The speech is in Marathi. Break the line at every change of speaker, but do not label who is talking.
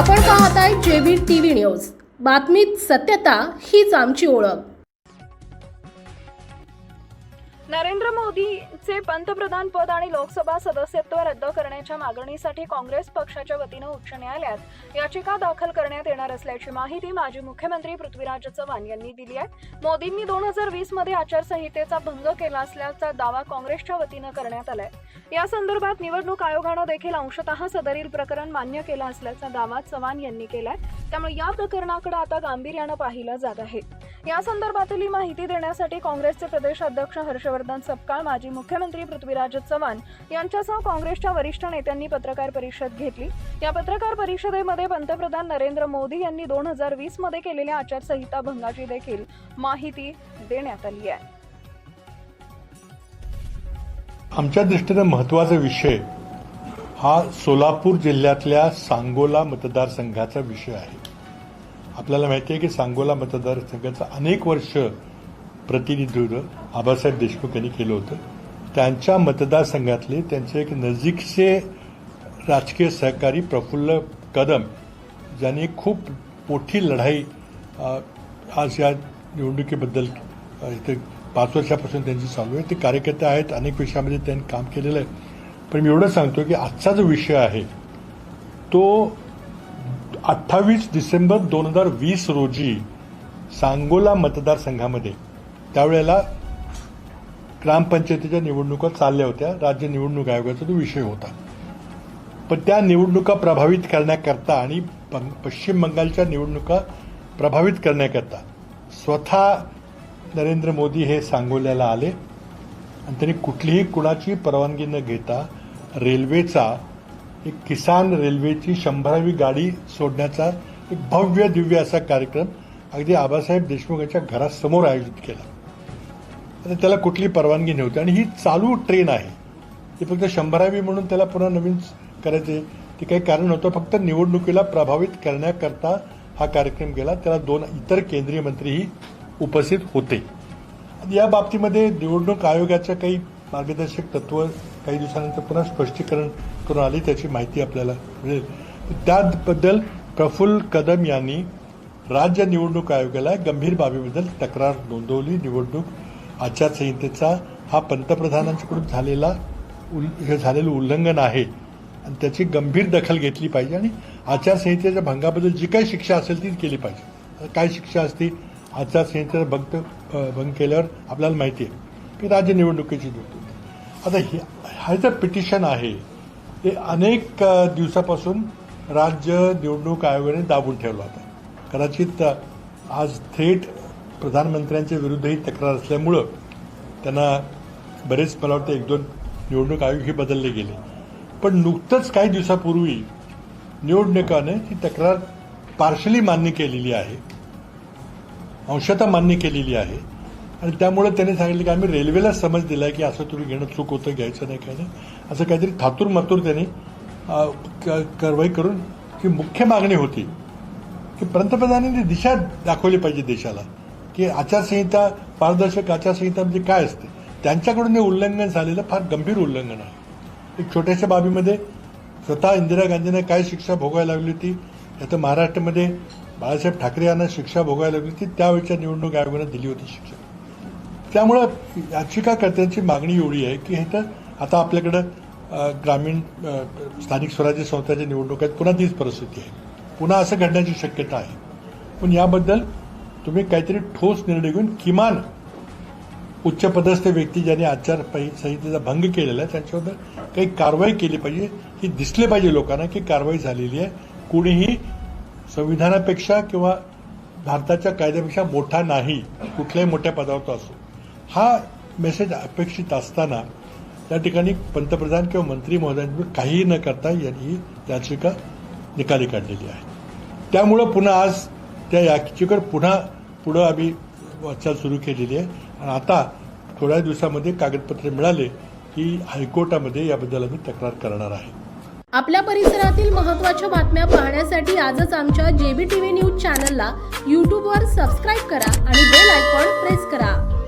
आपण पाहताय जेबी टीव्ही न्यूज बातमीत सत्यता हीच आमची ओळख
नरेंद्र मोदीचे पंतप्रधान पद आणि लोकसभा सदस्यत्व रद्द करण्याच्या मागणीसाठी काँग्रेस पक्षाच्या वतीनं उच्च न्यायालयात याचिका दाखल करण्यात येणार असल्याची माहिती माजी मुख्यमंत्री पृथ्वीराज चव्हाण यांनी दिली आहे मोदींनी दोन हजार वीस मध्ये आचारसंहितेचा भंग केला असल्याचा दावा काँग्रेसच्या वतीनं करण्यात आलाय या संदर्भात निवडणूक आयोगानं देखील अंशतः सदरील प्रकरण मान्य केलं असल्याचा दावा चव्हाण यांनी केलाय त्यामुळे या प्रकरणाकडे आता गांभीर्यानं पाहिलं जात आहे या संदर्भातील माहिती देण्यासाठी काँग्रेसचे प्रदेशाध्यक्ष हर्षवर्धन सपकाळ माजी मुख्यमंत्री पृथ्वीराज चव्हाण यांच्यासह काँग्रेसच्या वरिष्ठ नेत्यांनी पत्रकार परिषद घेतली या पत्रकार परिषदेमध्ये पंतप्रधान नरेंद्र मोदी यांनी दोन हजार वीस मध्ये केलेल्या आचारसंहिता भंगाची देखील माहिती देण्यात आली आहे
आमच्या दृष्टीने महत्वाचा विषय हा सोलापूर जिल्ह्यातल्या सांगोला मतदारसंघाचा विषय आहे आपल्याला माहिती आहे की सांगोला मतदारसंघाचं अनेक वर्ष प्रतिनिधित्व आबासाहेब देशमुख यांनी केलं होतं त्यांच्या मतदारसंघातले त्यांचे एक नजीकचे राजकीय सहकारी प्रफुल्ल कदम ज्यांनी खूप मोठी लढाई आज या निवडणुकीबद्दल इथे पाच वर्षापासून त्यांची चालू आहे ते कार्यकर्ते आहेत अनेक विषयामध्ये त्यांनी काम केलेलं आहे पण मी एवढं सांगतो की आजचा जो विषय आहे तो अठ्ठावीस डिसेंबर दोन हजार वीस रोजी सांगोला मतदारसंघामध्ये त्यावेळेला ग्रामपंचायतीच्या निवडणुका चालल्या होत्या राज्य निवडणूक आयोगाचा तो विषय होता पण त्या निवडणुका प्रभावित करण्याकरता आणि पश्चिम बंगालच्या निवडणुका प्रभावित करण्याकरता स्वतः नरेंद्र मोदी हे सांगोल्याला आले आणि त्यांनी कुठलीही कुणाची परवानगी न घेता रेल्वेचा एक किसान रेल्वेची शंभरावी गाडी सोडण्याचा एक भव्य दिव्य असा कार्यक्रम अगदी आबासाहेब देशमुख यांच्या घरासमोर आयोजित केला आता त्याला कुठली परवानगी नव्हती आणि ही चालू ट्रेन आहे ती फक्त शंभरावी म्हणून त्याला पुन्हा नवीन करायचे ते काही कारण नव्हतं फक्त निवडणुकीला प्रभावित करण्याकरता हा कार्यक्रम गेला त्याला दोन इतर केंद्रीय मंत्रीही उपस्थित होते या बाबतीमध्ये निवडणूक आयोगाच्या काही मार्गदर्शक तत्व काही दिवसानंतर पुन्हा स्पष्टीकरण करून आली त्याची माहिती आपल्याला मिळेल त्याबद्दल प्रफुल्ल कदम यांनी राज्य निवडणूक आयोगाला गंभीर बाबीबद्दल तक्रार नोंदवली निवडणूक आचारसंहितेचा हा पंतप्रधानांच्याकडून झालेला उल हे झालेलं उल्लंघन आहे आणि त्याची गंभीर दखल घेतली पाहिजे आणि आचारसंहितेच्या भंगाबद्दल जी काही शिक्षा असेल तीच केली पाहिजे काय शिक्षा असते आचारसंहितेचा भंग भंग केल्यावर आपल्याला माहिती आहे की राज्य निवडणुकीची आता हे हा जर पिटिशन आहे हे अनेक दिवसापासून राज्य निवडणूक आयोगाने दाबून ठेवला होता कदाचित आज थेट प्रधानमंत्र्यांच्या विरुद्धही तक्रार असल्यामुळं त्यांना बरेच मला वाटतं एक दोन निवडणूक आयोग हे बदलले गेले पण नुकतंच काही दिवसापूर्वी निवडणुकाने ही तक्रार पार्शली मान्य केलेली आहे अंशतः मान्य केलेली आहे आणि त्यामुळे त्यांनी सांगितलं की आम्ही रेल्वेला समज दिला की असं तुम्ही घेणं चूक होतं घ्यायचं नाही काय नाही असं काहीतरी थातूर मातूर त्यांनी कारवाई करून की मुख्य मागणी होती की पंतप्रधानांनी दिशा दाखवली पाहिजे देशाला की आचारसंहिता पारदर्शक आचारसंहिता म्हणजे काय असते त्यांच्याकडून हे उल्लंघन झालेलं फार गंभीर उल्लंघन आहे एक छोट्याशा बाबीमध्ये स्वतः इंदिरा गांधींना काय शिक्षा भोगायला लागली होती आता महाराष्ट्रामध्ये बाळासाहेब ठाकरे यांना शिक्षा भोगायला लागली होती त्यावेळेच्या निवडणूक आयोगानं दिली होती शिक्षा त्यामुळं याचिकाकर्त्यांची मागणी एवढी आहे की हे आता आपल्याकडं ग्रामीण स्थानिक स्वराज्य संस्थांच्या निवडणूक आहेत पुन्हा तीच परिस्थिती आहे पुन्हा असं घडण्याची शक्यता आहे पण याबद्दल तुम्ही काहीतरी ठोस निर्णय घेऊन किमान उच्चपदस्थ व्यक्ती ज्यांनी आचार संहितेचा भंग केलेला आहे त्यांच्याबद्दल काही कारवाई केली पाहिजे ही दिसले पाहिजे लोकांना की कारवाई झालेली आहे कुणीही संविधानापेक्षा किंवा भारताच्या कायद्यापेक्षा मोठा नाही कुठल्याही मोठ्या पदावर असो हा मेसेज अपेक्षित असताना त्या ठिकाणी पंतप्रधान किंवा मंत्री महोदय काहीही न करता यांनी याचिका निकाली काढलेली आहे त्यामुळं पुन्हा आज त्या याचिकेवर पुन्हा पुढं आम्ही वाटचाल सुरू केलेली आहे आणि आता थोड्या दिवसामध्ये कागदपत्रे मिळाले की हायकोर्टामध्ये याबद्दल आम्ही तक्रार करणार आहे
आपल्या परिसरातील महत्त्वाच्या बातम्या पाहण्यासाठी आजच आमच्या जेबी टीव्ही न्यूज चॅनलला यूट्यूबवर सबस्क्राईब करा आणि बेल आयकॉन प्रेस करा